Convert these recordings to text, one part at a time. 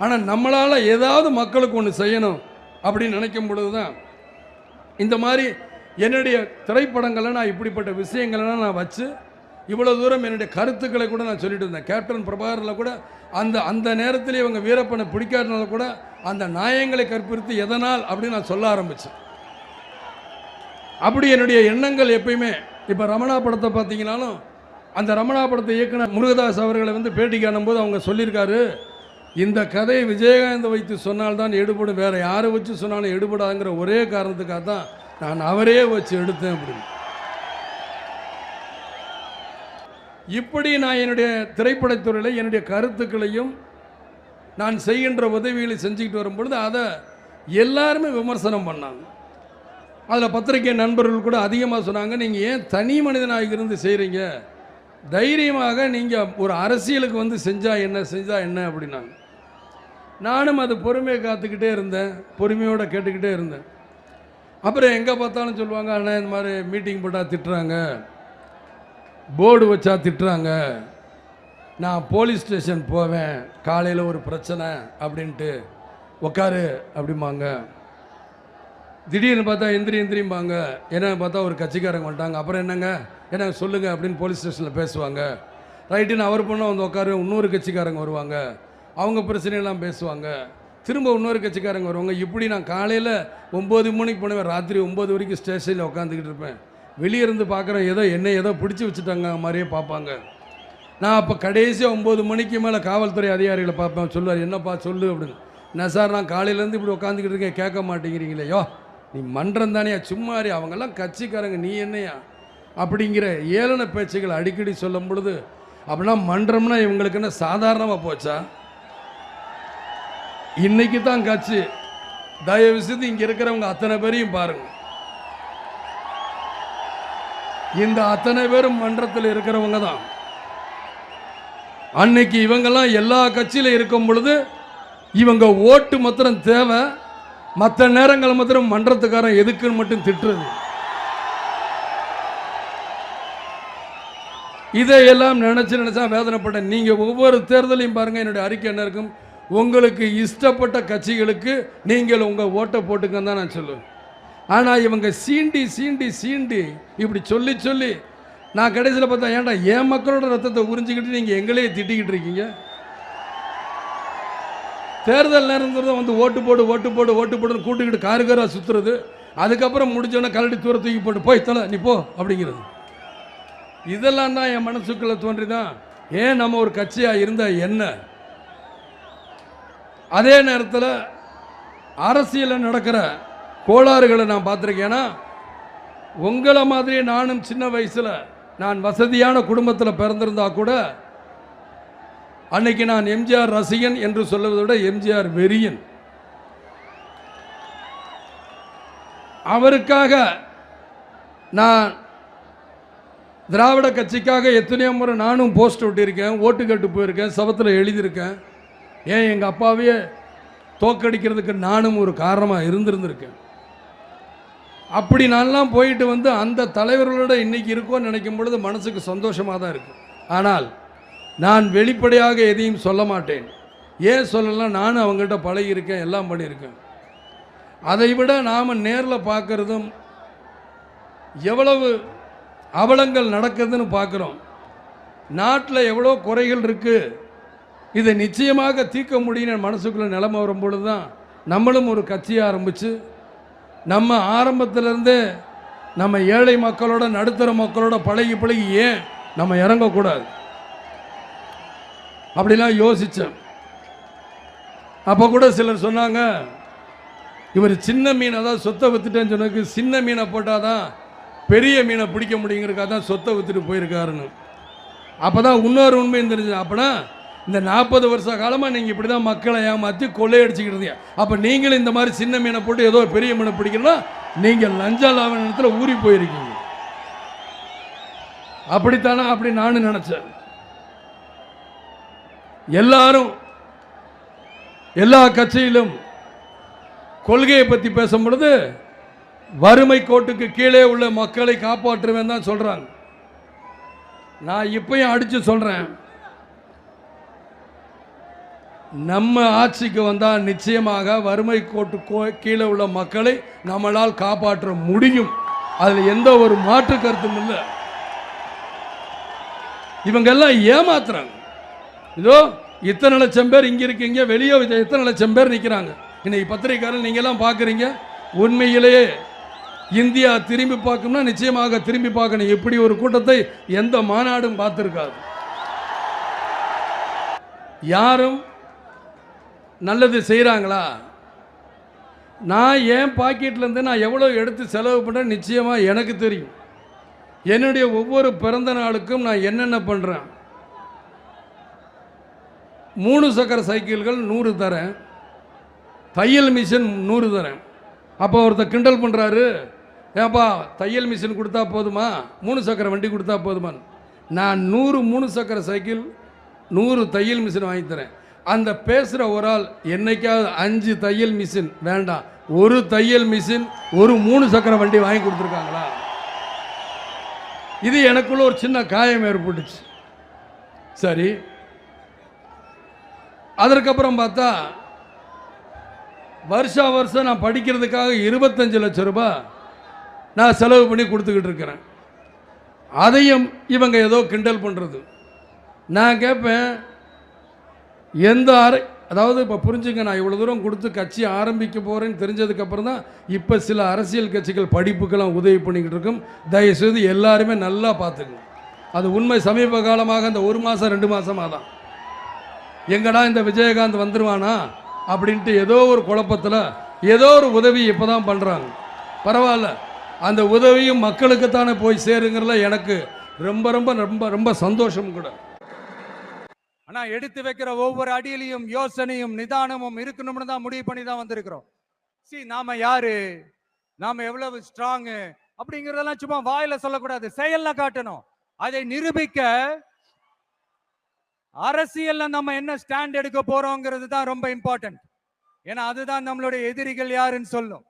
ஆனால் நம்மளால் ஏதாவது மக்களுக்கு ஒன்று செய்யணும் அப்படின்னு நினைக்கும் பொழுது தான் இந்த மாதிரி என்னுடைய திரைப்படங்களை நான் இப்படிப்பட்ட விஷயங்களெல்லாம் நான் வச்சு இவ்வளோ தூரம் என்னுடைய கருத்துக்களை கூட நான் சொல்லிட்டு இருந்தேன். கேப்டன் பிரபாகரில் கூட அந்த அந்த நேரத்தில் இவங்க வீரப்பனை பிடிக்காதனால கூட அந்த நியாயங்களை கற்பித்து எதனால் அப்படின்னு நான் சொல்ல ஆரம்பித்தேன் அப்படி என்னுடைய எண்ணங்கள் எப்பயுமே இப்போ ரமணா படத்தை பார்த்தீங்கன்னாலும் அந்த ரமணா படத்தை இயக்குனர் முருகதாஸ் அவர்களை வந்து பேட்டி காணும்போது அவங்க சொல்லியிருக்காரு இந்த கதையை விஜயகாந்த் வைத்து சொன்னால்தான் எடுபடும். வேறு யாரை வச்சு சொன்னாலும் எடுபடாங்கிற ஒரே காரணத்துக்காக தான் நான் அவரே வச்சு எடுத்தேன் அப்படின்னு. இப்படி நான் என்னுடைய திரைப்படத்துறையில் என்னுடைய கருத்துக்களையும் நான் செய்கின்ற உதவிகளை செஞ்சுக்கிட்டு வரும்பொழுது அதை எல்லாருமே விமர்சனம் பண்ணாங்க. அதில் பத்திரிகை நண்பர்கள் கூட அதிகமாக சொன்னாங்க நீங்கள் ஏன் தனி மனிதனாக இருந்து செய்கிறீங்க தைரியமாக நீங்கள் ஒரு அரசியலுக்கு வந்து செஞ்சால் என்ன செஞ்சால் என்ன அப்படின்னாங்க. நானும் அது பொறுமையை காத்துக்கிட்டே இருந்தேன் பொறுமையோடு கேட்டுக்கிட்டே இருந்தேன். அப்புறம் எங்கே பார்த்தாலும் சொல்லுவாங்க அண்ணா இந்த மாதிரி மீட்டிங் போட்டால் திட்டுறாங்க போர்டு வச்சா திட்டுறாங்க நான் போலீஸ் ஸ்டேஷன் போவேன் காலையில் ஒரு பிரச்சனை அப்படின்ட்டு உக்காரு அப்படிம்பாங்க. திடீர்னு பார்த்தா எந்திரி எந்திரிம்பாங்க. என்ன பார்த்தா ஒரு கட்சிக்காரங்க வந்துட்டாங்க. அப்புறம் என்னங்க? என்ன சொல்லுங்கள் அப்படின்னு போலீஸ் ஸ்டேஷனில் பேசுவாங்க. ரைட்டுன்னு அவர் பொண்ணு வந்து உட்காரு இன்னொரு கட்சிக்காரங்க வருவாங்க. அவங்க பிரச்சனையெல்லாம் பேசுவாங்க. திரும்ப இன்னொரு கட்சிக்காரங்க வருவாங்க. இப்படி நான் காலையில் ஒம்பது மணிக்கு போனேன் ராத்திரி ஒம்பது வரைக்கும் ஸ்டேஷனில் உட்காந்துக்கிட்டு இருப்பேன். வெளியே இருந்து பார்க்குற ஏதோ என்னை ஏதோ பிடிச்சி வச்சுட்டாங்க மாதிரியே பார்ப்பாங்க. நான் அப்போ கடைசியாக ஒம்பது மணிக்கு மேலே காவல்துறை அதிகாரிகளை பார்ப்பேன். சொல்லுவார் என்னப்பா சொல்லு அப்படின்னு. என்ன சார் நான் காலையிலேருந்து இப்படி உட்காந்துக்கிட்டு இருக்கேன். கேட்க மாட்டேங்கிறீங்களே. யோ நீ மன்றம் தானேயா சும்மாரி அவங்கெல்லாம் கட்சிக்காரங்க நீ என்னையா? அப்படிங்கிற ஏளன பேச்சுகள் அடிக்கடி சொல்லும் பொழுது அப்படின்னா மன்றம்னா இவங்களுக்கு என்ன சாதாரணமாக போச்சா? இன்னைக்கு தான் கட்சி. தயவு செய்து இங்கே இருக்கிறவங்க அத்தனை பேரையும் பாருங்க. இந்த அத்தனை பேரும் மன்றத்தில் இருக்கிறவங்க தான். அன்னைக்கு இவங்கெல்லாம் எல்லா கட்சியில் இருக்கும் பொழுது இவங்க ஓட்டு மாத்திரம் தேவை மற்ற நேரங்கள் மாத்திரம் மன்றத்துக்காரன் எதுக்குன்னு மட்டும் திட்டுறது. இதையெல்லாம் நினைச்சு நினைச்சா வேதனைப்பட்டேன். நீங்க ஒவ்வொரு தேர்தலையும் பாருங்க என்னுடைய அறிக்கை என்ன இருக்கும்? உங்களுக்கு இஷ்டப்பட்ட கட்சிகளுக்கு நீங்கள் உங்கள் ஓட்டை போட்டுக்கன்னு தான் நான் சொல்லுவேன். ஆனால் இவங்க சீண்டி சீண்டி சீண்டி இப்படி சொல்லி சொல்லி நான் கடைசியில் பார்த்தா ஏன்டா என் மக்களோட ரத்தத்தை உறிஞ்சிக்கிட்டு நீங்கள் எங்களையே திட்டிக்கிட்டு இருக்கீங்க? தேர்தல் நேரங்கிறத வந்து ஓட்டு போடு ஓட்டு போடு ஓட்டு போடுன்னு கூட்டுக்கிட்டு காரு சுற்றுறது அதுக்கப்புறம் முடிஞ்சோடனே கரடி தூர தூக்கி போட்டு போய் தலை நீ போ அப்படிங்கிறது. இதெல்லாம் தான் என் மனசுக்குள்ளே தோன்றி தான் ஏன் நம்ம ஒரு கட்சியாக இருந்தால் என்ன? அதே நேரத்தில் அரசியலில் நடக்கிற கோளாறுகளை நான் பார்த்துருக்கேன்னா உங்களை மாதிரி நானும் சின்ன வயசில் நான் வசதியான குடும்பத்தில் பிறந்திருந்தா கூட அன்னைக்கு நான் எம்ஜிஆர் ரசிகன் என்று சொல்லுவதை விட எம்ஜிஆர் வெறியன். அவருக்காக நான் திராவிட கட்சிக்காக எத்தனையோ முறை நானும் போஸ்ட் ஒட்டியிருக்கேன் ஓட்டு கட்டு போயிருக்கேன் சபத்தில் எழுதியிருக்கேன். ஏன் எங்கள் அப்பாவையே தோக்கடிக்கிறதுக்கு நானும் ஒரு காரணமாக இருந்திருந்திருக்கேன். அப்படி நான்லாம் போயிட்டு வந்து அந்த தலைவர்களோட இன்னைக்கு இருக்கோன்னு நினைக்கும் பொழுது மனசுக்கு சந்தோஷமாக தான் இருக்குது ஆனால் நான் வெளிப்படையாக எதையும் சொல்ல மாட்டேன். ஏன் சொல்லலாம் நானும் அவங்ககிட்ட பழகியிருக்கேன் எல்லாம் பண்ணியிருக்கேன். அதை விட நாம் நேரில் பார்க்குறதும் எவ்வளவு அவலங்கள் நடக்குதுன்னு பார்க்குறோம். நாட்டில் எவ்வளோ குறைகள் இருக்குது இதை நிச்சயமாக தீர்க்க முடியும் மனசுக்குள்ளே நிலைமை வரும்பொழுது தான் நம்மளும் ஒரு கட்சியை ஆரம்பித்து நம்ம ஆரம்பத்திலேருந்தே நம்ம ஏழை மக்களோட நடுத்தர மக்களோட பழகி பழகி ஏன் நம்ம இறங்கக்கூடாது? அப்படிலாம் யோசித்தேன் அப்போ கூட சிலர் சொன்னாங்க இவர் சின்ன மீனை தான் சொத்தை விற்றுட்டேன்னு சொன்னதுக்கு சின்ன மீனை போட்டால் தான் பெரிய மீனை பிடிக்க முடியுங்கிறக்காக தான் சொத்தை வித்துட்டு போயிருக்காருன்னு. அப்போ தான் இன்னொரு உண்மையும் தெரிஞ்சது. அப்போனா இந்த நாற்பது வருஷ காலமாக நீங்கள் இப்படி தான் மக்களை ஏமாற்றி கொள்ளையடிச்சிக்கிட்டு இருந்தீங்க. அப்போ நீங்களும் இந்த மாதிரி சின்ன மீனை போட்டு ஏதோ பெரிய மீனை பிடிக்கணும்னா நீங்கள் லஞ்ச லாவணத்தில் ஊறி போயிருக்கீங்க. அப்படித்தானே? அப்படி நானும் நினச்சேன். எல்லாரும் எல்லா கட்சியிலும் கொள்கையை பற்றி பேசும் பொழுது வறுமை கோட்டுக்கு கீழே உள்ள மக்களை காப்பாற்றுவேன் தான் சொல்கிறாங்க நான் இப்பயும் அடித்து சொல்கிறேன் நம்ம ஆட்சிக்கு வந்தால் நிச்சயமாக வறுமை கோட்டு கோ- கீழே உள்ள மக்களை நம்மளால் காப்பாற்ற முடியும். அதில் எந்த ஒரு மாற்று கருத்தும் இல்லை. இவங்கெல்லாம் ஏமாத்துறாங்க. இதோ இத்தனை லட்சம் பேர் இங்கே இருக்கீங்க வெளியே இத்தனை லட்சம் பேர் நிற்கிறாங்க இன்னைக்கு பத்திரிகையாளர் நீங்கள்லாம் பார்க்குறீங்க உண்மையிலேயே இந்தியா திரும்பி பார்க்கணும்னா நிச்சயமாக திரும்பி பார்க்கணும். இப்படி ஒரு கூட்டத்தை எந்த மாநாடும் பார்த்துருக்காது. யாரும் நல்லது செய்கிறாங்களா நான் என் பாக்கெட்லேருந்து நான் எவ்வளோ எடுத்து செலவு பண்ணுறேன் நிச்சயமாக எனக்கு தெரியும். என்னுடைய ஒவ்வொரு பிறந்த நாளுக்கும் நான் என்னென்ன பண்ணுறேன் மூணு சக்கர சைக்கிள்கள் நூறு தரேன். தையல் மிஷின் நூறு தரேன். அப்போ ஒருத்தர் கிண்டல் பண்ணுறாரு ஏப்பா தையல் மிஷின் கொடுத்தா போதுமா? மூணு சக்கர வண்டி கொடுத்தா போதுமா? நான் நூறு மூணு சக்கர சைக்கிள் நூறு தையல் மிஷின் வாங்கி தரேன். அந்த பேசுகிற ஒரு ஆள் என்னைக்காவது அஞ்சு தையல் மிஷின் வேண்டாம். ஒரு தையல் மிஷின் ஒரு மூணு சக்கர வண்டி வாங்கி கொடுத்துருக்காங்களா? இது எனக்குள்ள ஒரு சின்ன காயம் ஏற்பட்டுச்சு. சரி அதற்கப்புறம் பார்த்தா வருஷா வருஷம் நான் படிக்கிறதுக்காக இருபத்தஞ்சு லட்சம் ரூபாய் நான் செலவு பண்ணி கொடுத்துக்கிட்டு இருக்கிறேன். அதையும் இவங்க ஏதோ கிண்டல் பண்ணுறது நான் கேட்பேன் எந்த அரை அதாவது இப்போ புரிஞ்சுங்க நான் இவ்வளோ தூரம் கொடுத்து கட்சி ஆரம்பிக்க போகிறேன்னு தெரிஞ்சதுக்கப்புறம் தான் இப்போ சில அரசியல் கட்சிகள் படிப்புக்கெல்லாம் உதவி பண்ணிக்கிட்டு இருக்கும். தயவுசெய்து எல்லாருமே நல்லா பார்த்துக்கணும் அது உண்மை சமீப காலமாக இந்த ஒரு மாதம் ரெண்டு மாதமாக தான் எங்கடா இந்த விஜயகாந்த் வந்துடுவானா அப்படின்ட்டு ஏதோ ஒரு குழப்பத்தில் ஏதோ ஒரு உதவி இப்போ தான் பண்ணுறாங்க பரவாயில்ல. அந்த உதவியும் மக்களுக்குத்தானே போய் சேருங்கிறதுல எனக்கு ரொம்ப ரொம்ப ரொம்ப ரொம்ப சந்தோஷம் கூட. ஆனால் எடுத்து வைக்கிற ஒவ்வொரு அடியிலையும் யோசனையும் நிதானமும் இருக்கணும்னு தான் முடிவு பண்ணி தான் வந்திருக்கிறோம். சி நாம யாரு? நாம் எவ்வளவு ஸ்ட்ராங் அப்படிங்கிறதெல்லாம் சும்மா வாயில் சொல்லக்கூடாது. செயலில் காட்டணும். அதை நிரூபிக்க அரசியல்ல நம்ம என்ன ஸ்டாண்ட் எடுக்க போறோங்கிறது தான் ரொம்ப இம்பார்ட்டன்ட் ஏன்னா அதுதான் நம்மளுடைய எதிரிகள் யாருன்னு சொல்லும்.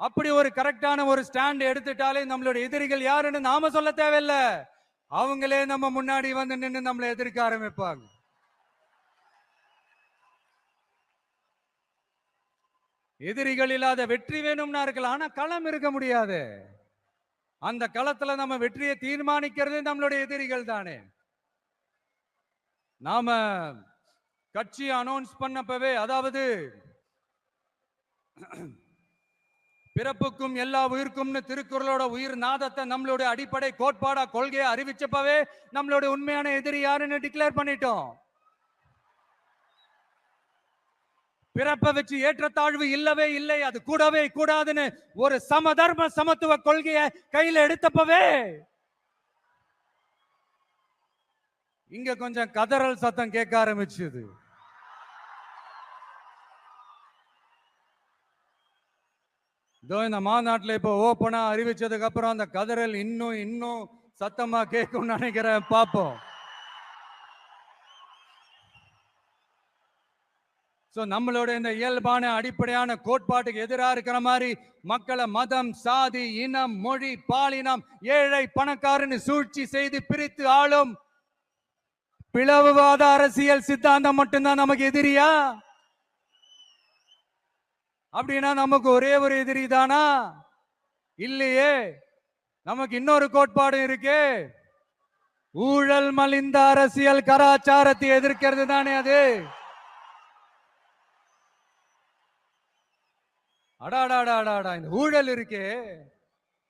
அப்படி ஒரு கரெக்டான ஒரு ஸ்டாண்ட் எடுத்துட்டாலே நம்மளுடைய எதிரிகள் யாருன்னு நாம சொல்ல தேவையில்லை. அவங்களே நம்ம முன்னாடி வந்து நின்று நம்மளை எதிர்க்க ஆரம்பிப்பாங்க. எதிரிகள் இல்லாத வெற்றி வேணும்னா இருக்கலாம் ஆனா களம் இருக்க முடியாது. அந்த களத்துல நம்ம வெற்றியை தீர்மானிக்கிறது நம்மளுடைய எதிரிகள் தானே. நாம கட்சி அனௌன்ஸ் பண்ணப்பவே அதாவது பிறப்புக்கும் எல்லா உயிருக்கும்னு திருக்குறளோட உயிர் நாதத்தை நம்மளுடைய அடிப்படை கோட்பாடா கொள்கையை அறிவிச்சப்பவே நம்மளுடைய உண்மையான எதிரி யாருன்னு டிக்ளேர் பண்ணிட்டோம். பிறப்பை வச்சு ஏற்றத்தாழ்வு இல்லவே இல்லை அது கூடவே கூடாதுன்னு ஒரு சமதர்ம சமத்துவ கொள்கையை கையில எடுத்தப்பவே. இங்க கொஞ்சம் கதறல் சத்தம் கேட்க ஆரம்பிச்சது. இதோ இந்த மாநாட்டில் இப்போ ஓப்பனாக அறிவிச்சதுக்கு அப்புறம் அந்த கதறல் இன்னும் இன்னும் சத்தமா கேட்கும்னு நினைக்கிறேன் பார்ப்போம். ஸோ நம்மளோட இந்த இயல்பான அடிப்படையான கோட்பாட்டுக்கு எதிராக இருக்கிற மாதிரி மக்களை மதம் சாதி இனம் மொழி பாலினம் ஏழை பணக்காரன்னு சூழ்ச்சி செய்து பிரித்து ஆளும் பிளவுவாத அரசியல் சித்தாந்தம் மட்டும்தான் நமக்கு எதிரியா? அப்படின்னா நமக்கு ஒரே ஒரு எதிரி தானா? இல்லையே. நமக்கு இன்னொரு கோட்பாடு இருக்கு. ஊழல் மலிந்த அரசியல் கலாச்சாரத்தை எதிர்க்கிறது தானே அது. அடாடாடாடாடா இந்த ஊழல் இருக்கே.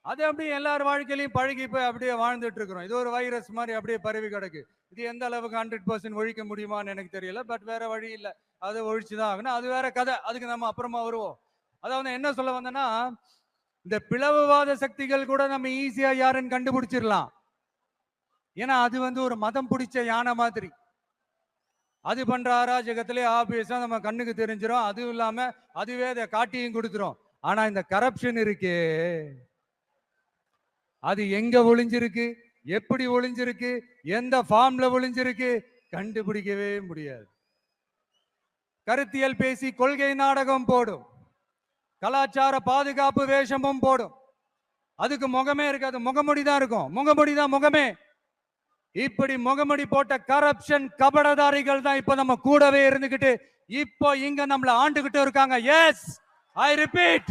அது அப்படியே எல்லார் வாழ்க்கையிலையும் பழகி போய் அப்படியே வாழ்ந்துட்டு இருக்கிறோம். இது ஒரு வைரஸ் மாதிரி அப்படியே பரவி கிடக்கு. இது எந்த அளவுக்கு ஹண்ட்ரட் பர்சன்ட் ஒழிக்க முடியுமான்னு எனக்கு தெரியல. பட் வேற வழி இல்லை. அதை ஒழிச்சுதான் ஆகணும். அது வேற கதை. அதுக்கு நம்ம அப்புறமா வருவோம். அதாவது என்ன சொல்ல வந்தேன்னா இந்த பிளவுவாத சக்திகள் கூட நம்ம ஈஸியா யாருன்னு கண்டுபிடிச்சிடலாம். ஏன்னா அது வந்து ஒரு மதம் பிடிச்ச யானை மாதிரி. அது பண்ற அராஜகத்திலே ஆபீஸா நம்ம கண்ணுக்கு தெரிஞ்சிடும் அதுவும் இல்லாம அதுவே அதை காட்டியும் கொடுத்துரும். ஆனா இந்த கரப்ஷன் இருக்கே. அது எங்க ஒளிஞ்சிருக்கு? எப்படி ஒளிஞ்சிருக்கு? எந்த ஃபார்ம்ல ஒளிஞ்சிருக்கு? கண்டுபிடிக்கவே முடியாது. கருத்தியல் பேசி கொள்கை நாடகம் போடும். கலாச்சார பாதுகாப்பு வேஷமும் போடும். அதுக்கு முகமே இருக்காது. முகமுடி தான் இருக்கும். முகமுடி தான் முகமே. இப்படி முகமடி போட்ட கரப்ஷன் கபடதாரிகள் தான் இப்ப நம்ம கூடவே இருந்துகிட்டு இப்போ இங்க நம்மள ஆண்டுகிட்டு இருக்காங்க. எஸ் ஐ ரிப்பீட்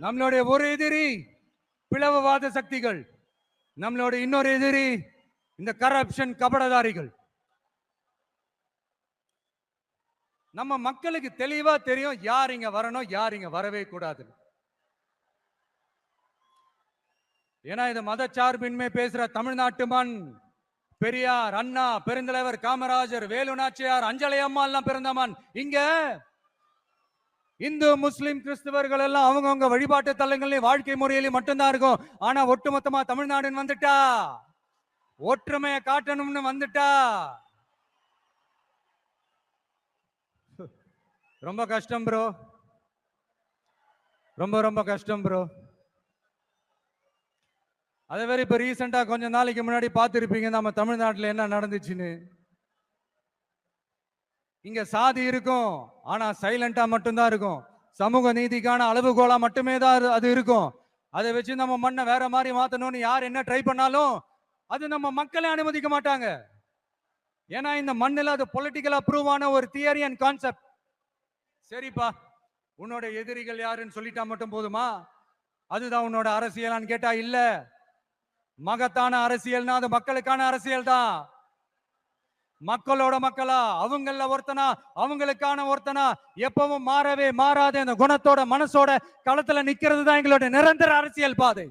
நம்மளுடைய ஒரு எதிரி பிளவுவாத சக்திகள் நம்மளோட இன்னொரு எதிரி இந்த கரப்ஷன் கபடதாரிகள். நம்ம மக்களுக்கு தெளிவா தெரியும் யார் இங்க வரணும் யார் இங்க வரவே கூடாது ஏன்னா இது மதச்சார்பின்மை பேசுற தமிழ்நாட்டு மண். பெரியார் அண்ணா பெருந்தலைவர் காமராஜர் வேலு நாச்சியார் அஞ்சலி அம்மா எல்லாம் பிறந்த மண். இங்க இந்து முஸ்லிம் கிறிஸ்தவர்கள் எல்லாம் அவங்கவுங்க வழிபாட்டு தலங்களையும் வாழ்க்கை முறையிலையும் மட்டும்தான் இருக்கும். ஆனா ஒட்டுமொத்தமா தமிழ்நாடுன்னு வந்துட்டா. ஒற்றுமையை காட்டணும்னு வந்துட்டா. ரொம்ப கஷ்டம் ப்ரோ ரொம்ப ரொம்ப கஷ்டம் ப்ரோ அதே மாதிரி இப்போ ரீசெண்டாக கொஞ்சம் நாளைக்கு முன்னாடி பார்த்துருப்பீங்க. நம்ம தமிழ்நாட்டில் என்ன நடந்துச்சுன்னு. இங்கே சாதி இருக்கும் ஆனால் சைலண்டாக மட்டும்தான் இருக்கும். சமூக நீதிக்கான அளவுகோலாக மட்டுமே தான் அது- இருக்கும். அதை வச்சு நம்ம மண்ணை வேற மாதிரி மாற்றணும்னு யார் என்ன ட்ரை பண்ணாலும் அது நம்ம மக்களை அனுமதிக்க மாட்டாங்க. ஏன்னா இந்த மண்ணில் அது பொலிட்டிக்கல் ப்ரூவ் ஆன ஒரு தியரி அண்ட் கான்செப்ட் சரிப்பா உன்னோட எதிரிகள் யாருன்னு சொல்லிட்டா மட்டும் போதுமா? அதுதான் உன்னோட அரசியலான்னு கேட்டா இல்லை. மகத்தான அரசியல்னா அது மக்களுக்கான அரசியல் தான் மக்களோட மக்களா அவங்கள ஒருத்தனா அவங்களுக்கான ஒருத்தனா எப்பவும் மாறவே மாறாத அந்த குணத்தோட மனசோட களத்துல நிக்கிறது தான் எங்களோட நிரந்தர அரசியல் பாதை.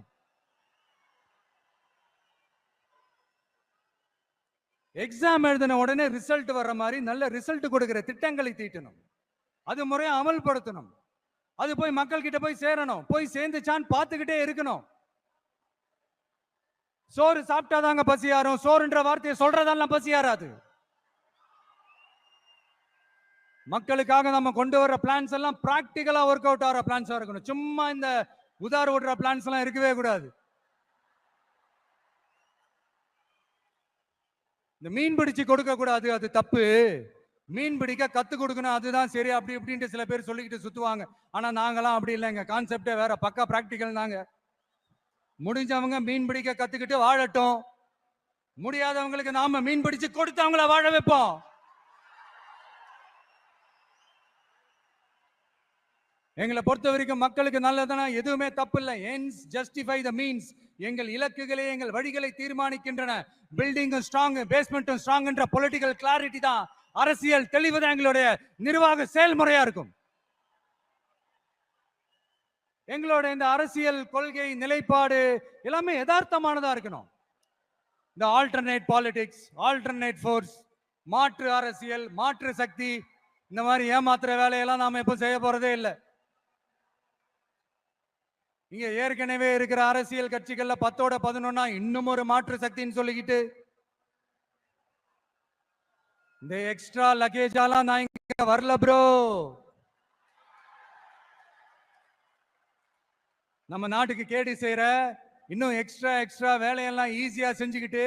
எக்ஸாம் எழுதின உடனே ரிசல்ட் வர்ற மாதிரி நல்ல ரிசல்ட் கொடுக்கிற திட்டங்களை தீட்டணும். அது முறையை அமல்படுத்தணும். அது போய் மக்கள் கிட்ட போய் சேரணும். போய் சேர்ந்துச்சான்னு பார்த்துக்கிட்டே இருக்கணும். சோறு சாப்பிட்டாதாங்க பசி யாரும் சோறுன்ற வார்த்தையை சொல்றதெல்லாம் பசியாராது மக்களுக்காக நம்ம கொண்டு வர பிளான்ஸ் எல்லாம் பிராக்டிக்கலா ஒர்க் அவுட் ஆகிற பிளான்ஸா இருக்கணும். சும்மா இந்த உதார விடுற பிளான்ஸ் எல்லாம் இருக்கவே கூடாது. இந்த மீன் பிடிச்சு கொடுக்க கூடாது அது தப்பு. மீன் பிடிக்க கத்து கொடுக்கணும் அதுதான் சரி அப்படி இப்படின்ட்டு சில பேர் சொல்லிக்கிட்டு சுத்துவாங்க. ஆனா நாங்களாம் அப்படி இல்லைங்க. கான்செப்டே வேற பக்கா பிராக்டிக்கல் நாங்க முடிஞ்சவங்க மீன் பிடிக்க கத்துக்கிட்டு வாழட்டும். முடியாதவங்களுக்கு நாம மீன் பிடிச்சு கொடுத்து அவங்கள வாழ வைப்போம். எங்களை பொறுத்த வரைக்கும் மக்களுக்கு நல்லதுனா எதுவுமே தப்பு இல்லை என்ஸ் ஜஸ்டிஃபை த மீன்ஸ் எங்கள் இலக்குகளே எங்கள் வழிகளை தீர்மானிக்கின்றன. பில்டிங்கும் ஸ்ட்ராங் பேஸ்மெண்ட்டும் ஸ்ட்ராங்ன்ற பொலிட்டிக்கல் கிளாரிட்டி தான். அரசியல் தெளிவு தான் எங்களுடைய நிர்வாக செயல்முறையா இருக்கும். எங்களோட இந்த அரசியல் கொள்கை நிலைப்பாடு எல்லாமே யதார்த்தமானதா இருக்கணும். இந்த ஆல்டர்னேட் பாலிடிக்ஸ் ஆல்டர்னேட் ஃபோர்ஸ் மாற்று அரசியல் மாற்று சக்தி இந்த மாதிரி ஏமாத்துற வேலையெல்லாம் நாம எப்போ செய்ய போறதே இல்லை. இங்க ஏற்கனவே இருக்கிற அரசியல் கட்சிகள்ல பத்தோட பதினொன்னா இன்னும் ஒரு மாற்று சக்தின்னு சொல்லிக்கிட்டு இந்த எக்ஸ்ட்ரா லக்கேஜாலாம் நான் இங்க வரல ப்ரோ நம்ம நாட்டுக்கு கேடு செய்யற இன்னும் எக்ஸ்ட்ரா எக்ஸ்ட்ரா வேலையெல்லாம் ஈஸியா செஞ்சுக்கிட்டு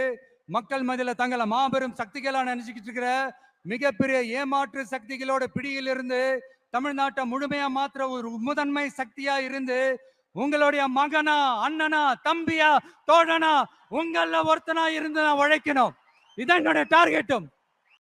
மக்கள் மதியில தங்களை மாபெரும் சக்திகளா நினைச்சுக்கிட்டு இருக்கிற மிகப்பெரிய ஏமாற்று சக்திகளோட பிடியிலிருந்து தமிழ்நாட்டை முழுமையா மாத்திர ஒரு முதன்மை சக்தியா இருந்து உங்களுடைய மகனா அண்ணனா தம்பியா தோழனா உங்கள ஒருத்தனா இருந்து நான் உழைக்கணும். இதான் என்னோட டார்கெட்டும்